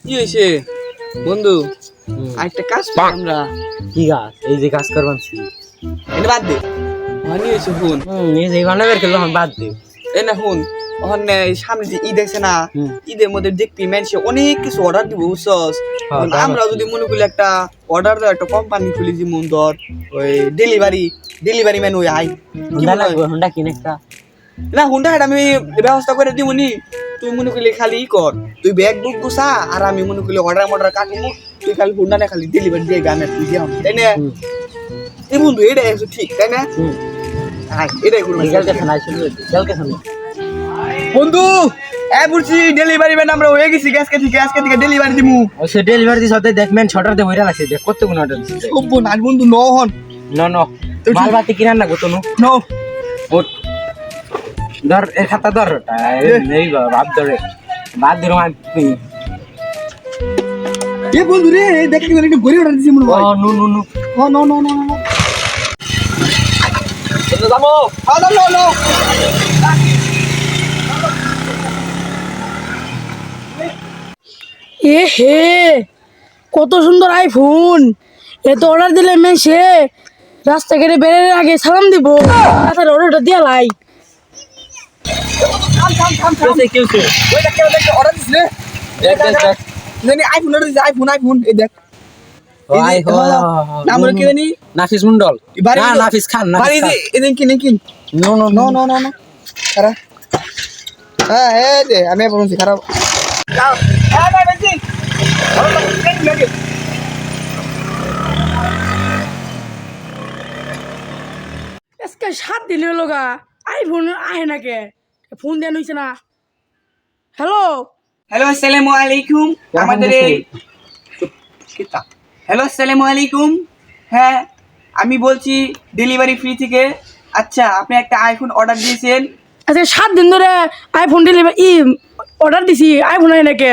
কি হয়েছে? বন্ধু আরেকটা কাজ করি আমরা। কি গাছ এই যে কাজ এটা বাদ দে। হানি হয়েছে ফোন। এই যে গানে বের করল বাদ দে। এই না ফোন। ওখানে সামনে যে ঈদ আছে না ঈদের মধ্যে দেখবি মানুষে অনেক কিছু অর্ডার দিব বুঝছস হ্যাঁ, আমরা যদি মনে করি একটা অর্ডার দেওয়া একটা কোম্পানি খুলি যেমন ধর ওই ডেলিভারি ডেলিভারি ম্যান ওই আই হুন্ডা কিনে একটা। না হুন্ডা আমি ব্যবস্থা করে দিব নি। তুই মনে করলি খালি ই কর তুই ব্যাগ বুক গুছা আর আমি মনে করলি অর্ডার মর্ডার কাটবো তুই খালি হুন্ডা না খালি ডেলিভারি দিয়ে গানে তুই দিয়ে তাই না? এই বন্ধু এটাই একটু ঠিক তাই না? এটাই করব। বন্ধু এ বুঝছি ডেলিভারি ম্যান আমরা হয়ে গেছি আজকে থেকে আজকে থেকে ডেলিভারি দিমু? ও সে ডেলিভারি দিছ ওতে দেখবেন ছটাতে বইরা লাগছে দেখ কত গুণ অর্ডার দিছে না বন্ধু ন হন। ন ন। মাল বাতি কিনার না গো তনু। ন। ওট ধর এর খাতা ধর এই- ভাব ধরে ভাব ধরে আমি এ বন্ধু রে দেখ কি একটু ঘুরে দিছি মনে হয় নু নু নু। ও নো নো নো নো যাব। ও নো নো নো। এ হে কত সুন্দর আইফোন। এ তো অর্ডার দিলে মেসে রাস্তাঘাটে বেরোনোর আগে সালাম দিব। তাছাড়া অর্ডারটা দিয়ে লাই। আইফোন আইফোন আইফোন এই দেখ আই নাম কি জানি নাফিস মন্ডল না নাফিস খান নাফিস খান এদিন কিনে কিন no no no no no no খারাপ হ্যাঁ এই যে আমি বলছি খারাপ সাত দিন হলো গা আইফোন আহে না কে ফোন দেন হইছে না। হ্যালো হ্যালো আসসালামু আলাইকুম। আমাদের এই হ্যালো আসসালামু আলাইকুম। হ্যাঁ আমি বলছি ডেলিভারি ফ্রি থেকে। আচ্ছা আপনি একটা আইফোন অর্ডার দিয়েছেন। আজকে সাত দিন ধরে আইফোন ডেলিভারি ই অর্ডার দিছি আইফোন আহে না কে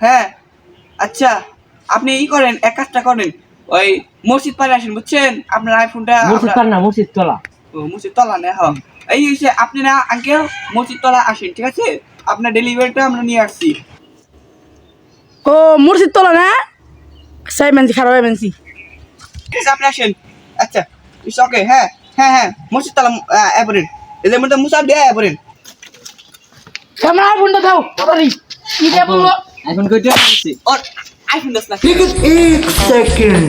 হ্যাঁ আচ্ছা আপনি ই করেন এক কাজটা করেন। ওই মসজিদ পাড়ে আসেন বুঝছেন? আপনার আইফোনটা আপনার- পার না মুর্শিদ তোলা। ও, মসজিদ তলা না হ্যাঁ। এই হচ্ছে আপনারা আঙ্কেল মসজিদতলা আসেন ঠিক আছে? আপনার ডেলিভারিটা আমরা নিয়ে আসছি। ও মুর্শিদতলা না? আচ্ছা, সাই মেনসি খারাপ হয়ে মেনসি ঠিক আছে আপনি আসেন। আচ্ছা ইস ওকে হ্যাঁ হ্যাঁ হ্যাঁ মুর্শিদতলা অ্যাপরেন যে মধ্যে মুসাফ দেয়া অ্যাপরেন ক্যামেরা ফোনটা দাও তাড়াতাড়ি। কি দেয়া বলল? আইফোন কইটা আইফোন দাস না। ঠিক এক সেকেন্ড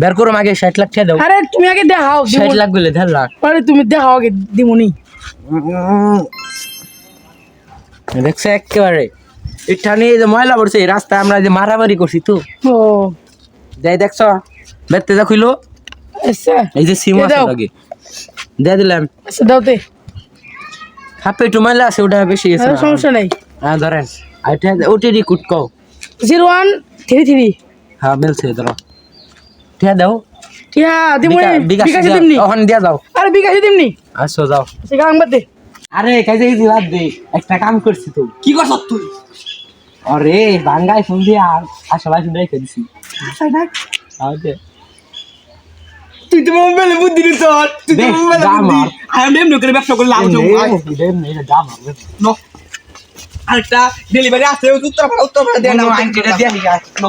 বের করো আগে 60 লাখ টাকা দাও। আরে তুমি আগে দেখাও 60 লাখ বলে 10 লাখ। আরে তুমি দেখাও আগে দিমুনি। দেখছে একেবারে। এটা নিয়ে যে ময়লা পড়ছে এই রাস্তায় আমরা যে মারামারি করছি তো। ও। যাই দেখছ? বেতে যা খুইলো। এই যে সিম আছে দাও। লগে। দিয়ে দিলাম। আচ্ছা দাওতে হাফে একটু ময়লা আছে ওটা বেশি আরে সমস্যা নাই। হ্যাঁ ধরেন। এটা ওটিডি কুটকাও জিরো ওয়ান থ্রি থ্রি। হ্যাঁ মিলছে ধরো। ঠিক দাও। আছে দিমুনি বিকাশ দিমনি। ওখান দিয়া যাও। আরে বিকাশে দিমনি। আসো যাও। সে গাং বাদ দে আরে কাজে এই বাদ দে। একটা কাম করছি তো। কি করছ তুই? আরে বাঙ্গাই ফোন দিয়ে আর আসলে ফোন রেখে দিছি। আচ্ছা তুই তো মোবাইলে বুদ্ধি দিছ তুই তো দে, মোবাইলে বুদ্ধি। আমার। আমি এমনি করে ব্যবসা করে লাভ নো। আরেকটা ডেলিভারি আছে ওই উত্তর পাড়া উত্তর পাড়া দেন দিই নো।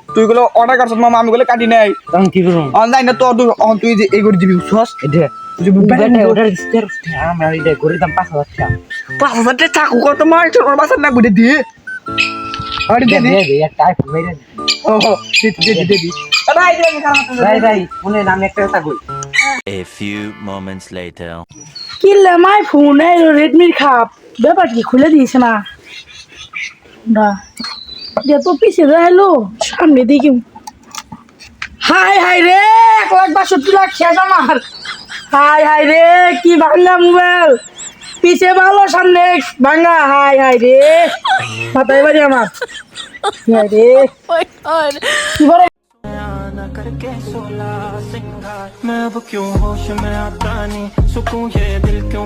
তুই গুলো অর্ডার করছ মামা আমি গুলো কাটি নাই। তখন কি করুম অনলাইন না তোর তুই অন তুই যে এই করে দিবি সস এটা তুই যে বেটা ওটার স্টের আমরা এটা করে দাম পাঁচ হাজার টাকা। পাঁচ হাজার টাকা চাকু কত মার তোর বাসার না গুড়ে দিয়ে আরে দে দে দে। দে একটা আইফোন মেরে ও দে দে দে দে দে। ভাই খারাপ ভাই ভাই শুনে আমি একটা কথা কই। A few moments later. কিনলাম আইফোন এই রেডমির খাপ। ব্যাপার কি খুলে দিয়েছে না? না। যে তো পিছিয়ে রইলো সামনে দিকে হাই হাই রে এক লাখ বাষট্টি লাখ শেষ আমার হাই হাই রে কি ভাঙা মোবাইল পিছে ভালো সামনে ভাঙা হাই হাই রে মাথায় বাড়ি আমার হাই রে কি বলে ना करके सोला सिंगार मैं अब क्यों होश में आता नहीं सुकून ये दिल क्यों